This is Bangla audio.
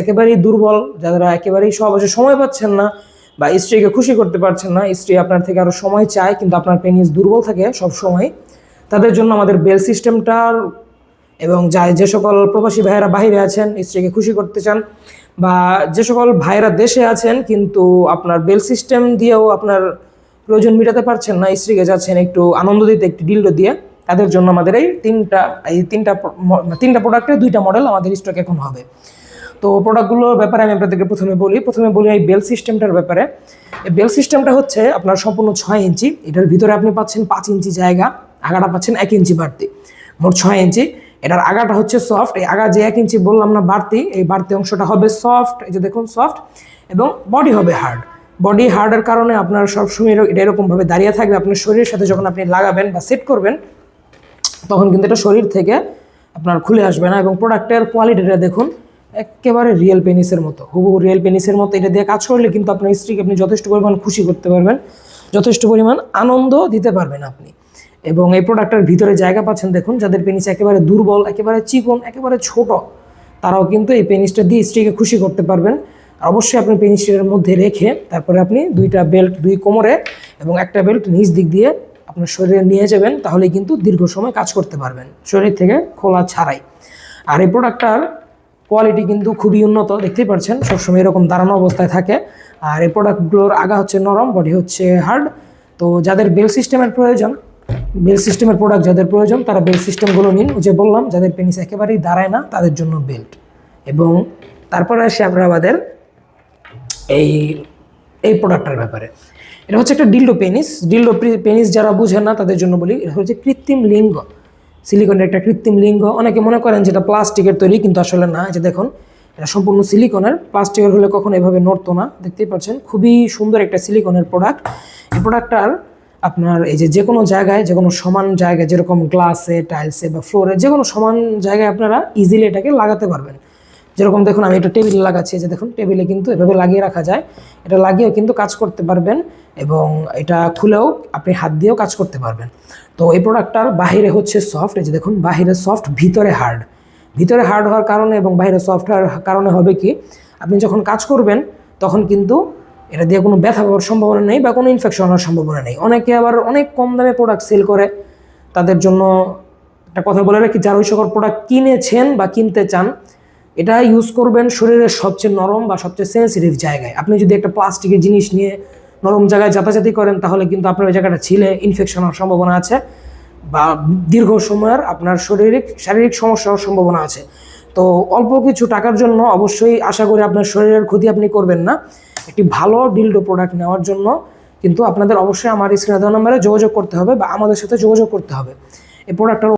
একেবারেই দুর্বল, যারা একেবারেই সহজে সময় পাচ্ছেন না বা স্ত্রীকে খুশি করতে পারছেন না, স্ত্রী আপনার থেকে আরও সময় চায়, কিন্তু আপনার পেনিস দুর্বল থাকে সব সময়, তাদের জন্য আমাদের বেল সিস্টেমটার এবং যা যে সকল প্রবাসী ভাইয়েরা বাইরে আছেন, স্ত্রীকে খুশি করতে চান বা যে সকল ভাইয়েরা দেশে আছেন, কিন্তু আপনার বেল সিস্টেম দিয়েও আপনার প্রয়োজন মেটাতে পারছেন না, স্ত্রীকে যাচ্ছেন একটু আনন্দ দিতে, একটি ডিল্ডো দিয়ে, তাদের জন্য আমাদের এই তিনটা এই তিনটা তিনটা প্রোডাক্টের দুইটা মডেল আমাদের স্টক এখন হবে। তো প্রোডাক্টগুলোর ব্যাপারে আমি আপনাদেরকে প্রথমে বলি। প্রথমে বলি এই বেল সিস্টেমটার ব্যাপারে। এই বেল সিস্টেমটা হচ্ছে আপনার সম্পূর্ণ ছয় ইঞ্চি। এটার ভিতরে আপনি পাচ্ছেন পাঁচ ইঞ্চি জায়গা, আগাটা পাচ্ছেন এক ইঞ্চি বাড়তি। মোট ছয় ইঞ্চি। এটার আগাটা হচ্ছে সফট এই আগা যে এক ইঞ্চি বললাম না বাড়তি, এই বাড়তি অংশটা হবে সফট এই যে দেখুন সফট এবং বডি হবে হার্ড বডি হার্ডের কারণে আপনার সবসময় এটা এরকমভাবে দাঁড়িয়ে থাকবে। আপনার শরীরের সাথে যখন আপনি লাগাবেন বা সেট করবেন, তখন কিন্তু এটা শরীর থেকে আপনার খুলে আসবে না। এবং প্রোডাক্টের কোয়ালিটিটা দেখুন। একেবারে রিয়েল পেনিসের মতো। হুবহু রিয়েল পেনিসের মতো এটা দিয়ে কাজ করলে কিন্তু আপনার স্ত্রীকে আপনি যথেষ্ট পরিমাণ খুশি করতে পারবেন, যথেষ্ট পরিমাণ আনন্দ দিতে পারবেন আপনি। এবং এই প্রোডাক্টের ভিতরে জায়গা পাচ্ছেন, দেখুন, যাদের পেনিস একেবারে দুর্বল, একেবারে চিকন, একেবারে ছোট, তারাও কিন্তু এই পেনিসটা দিয়ে স্ত্রীকে খুশি করতে পারবেন। আর অবশ্যই আপনি পেনিসটার মধ্যে রেখে তারপরে আপনি দুইটা বেল্ট দুই কোমরে এবং একটা বেল্ট নিচ দিক দিয়ে আপনার শরীরে নিয়ে যাবেন তাহলে কিন্তু দীর্ঘ সময় কাজ করতে পারবেন, শরীর থেকে খোলা ছাড়াই। আর এই প্রোডাক্টটার কোয়ালিটি কিন্তু খুবই উন্নত, দেখতেই পাচ্ছেন সবসময় এরকম দাঁড়ানো অবস্থায় থাকে। আর এই প্রোডাক্টগুলোর আগা হচ্ছে নরম বডি হচ্ছে হার্ড তো যাদের বেল সিস্টেমের প্রয়োজন বেল সিস্টেমের প্রোডাক্ট যাদের প্রয়োজন, তারা বেল সিস্টেমগুলো নিন। যে বললাম, যাদের পেনিস একেবারেই দাঁড়ায় না, তাদের জন্য বেল্ট এবং তারপরে আসি আমরা আমাদের এই এই প্রোডাক্টটার ব্যাপারে। এটা হচ্ছে একটা ডিল্ডো পেনিস ডিল্ডো পেনিস যারা বুঝেন না, তাদের জন্য বলি, এটা হচ্ছে কৃত্রিম লিঙ্গ। সিলিকনের একটা কৃত্রিম লিঙ্গ। অনেকে মনে করেন যেটা প্লাস্টিকের তৈরি, কিন্তু আসলে না। যে দেখুন, এটা সম্পূর্ণ সিলিকনের প্লাস্টিকের হলে কখনো এভাবে নড়তো না। দেখতেই পাচ্ছেন, খুবই সুন্দর একটা সিলিকনের প্রোডাক্ট এই প্রোডাক্টটার আপনার এই যে যে কোনো জায়গায় যে কোনো সমান জায়গায়, যেরকম গ্লাসে টাইলসে বা ফ্লোরে যে কোনো সমান জায়গায় আপনারা ইজিলি এটাকে লাগাতে পারবেন। যেরকম দেখুন, আমি এটা টেবিলে লাগাচ্ছি যে দেখুন, টেবিলে কিন্তু এভাবে লাগিয়ে রাখা যায়। এটা লাগিয়েও কিন্তু কাজ করতে পারবেন এবং এটা খুলেও আপনি হাত দিয়েও কাজ করতে পারবেন। তো এই প্রোডাক্টটার বাহিরে হচ্ছে সফট এই যে দেখুন, বাহিরে সফট ভিতরে হার্ড ভিতরে হার্ড হওয়ার কারণে এবং বাইরে সফট হওয়ার কারণে হবে কি, আপনি যখন কাজ করবেন, তখন কিন্তু এটা দিয়ে কোনো ব্যথা হওয়ার সম্ভাবনা নেই বা কোনো ইনফেকশন হওয়ার সম্ভাবনা নেই। অনেকে আবার অনেক কম দামে প্রোডাক্ট সেল করে। তাদের জন্য একটা কথা বলে রাখি, যারা ওই সকল প্রোডাক্ট কিনেছেন বা কিনতে চান এটা ইউজ করবেন শরীরের সবচেয়ে নরম বা সবচেয়ে সেন্সিটিভ জায়গায়। আপনি যদি একটা প্লাস্টিকের জিনিস নিয়ে নরম জায়গায় যাতাযাতি করেন, তাহলে কিন্তু আপনার ওই জায়গাটা ছিলে ইনফেকশন হওয়ার সম্ভাবনা আছে বা দীর্ঘ সময়ের আপনার শারীরিক শারীরিক সমস্যা হওয়ার সম্ভাবনা আছে। তো অল্প কিছু টাকার জন্য অবশ্যই আশা করি আপনার শরীরের ক্ষতি আপনি করবেন না। একটি ভালো ডিলডো প্রোডাক্ট নেওয়ার জন্য কিন্তু আপনাদের অবশ্যই আমার স্ক্রিনে দেওয়া নাম্বারে যোগাযোগ করতে হবে বা আমাদের সাথে যোগাযোগ করতে হবে। এই প্রোডাক্টটার